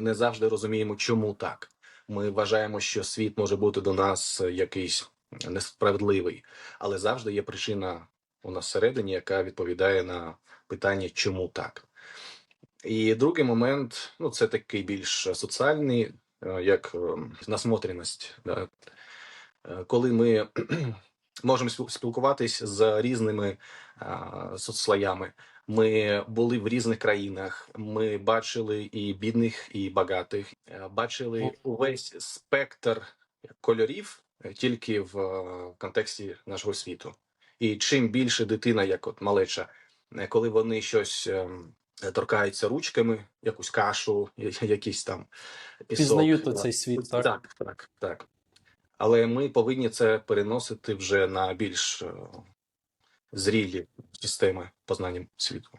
не завжди розуміємо, чому так. Ми вважаємо, що світ може бути до нас якийсь несправедливий, але завжди є причина у нас всередині, яка відповідає на питання, чому так. І другий момент, ну це такий більш соціальний, е, як е, насмотреність. Да? Е, Коли ми можемо спілкуватись з різними соцслоями, ми були в різних країнах, ми бачили і бідних, і багатих, е, бачили увесь спектр кольорів е, тільки в е, контексті нашого світу. І чим більше дитина, як от малеча, е, коли вони щось ем, е, торкаються ручками, якусь кашу, я- якийсь там пісок. Пізнають е, цей світ, так? так, так, так. Але ми повинні це переносити вже на більш е, зрілі системи познання світу.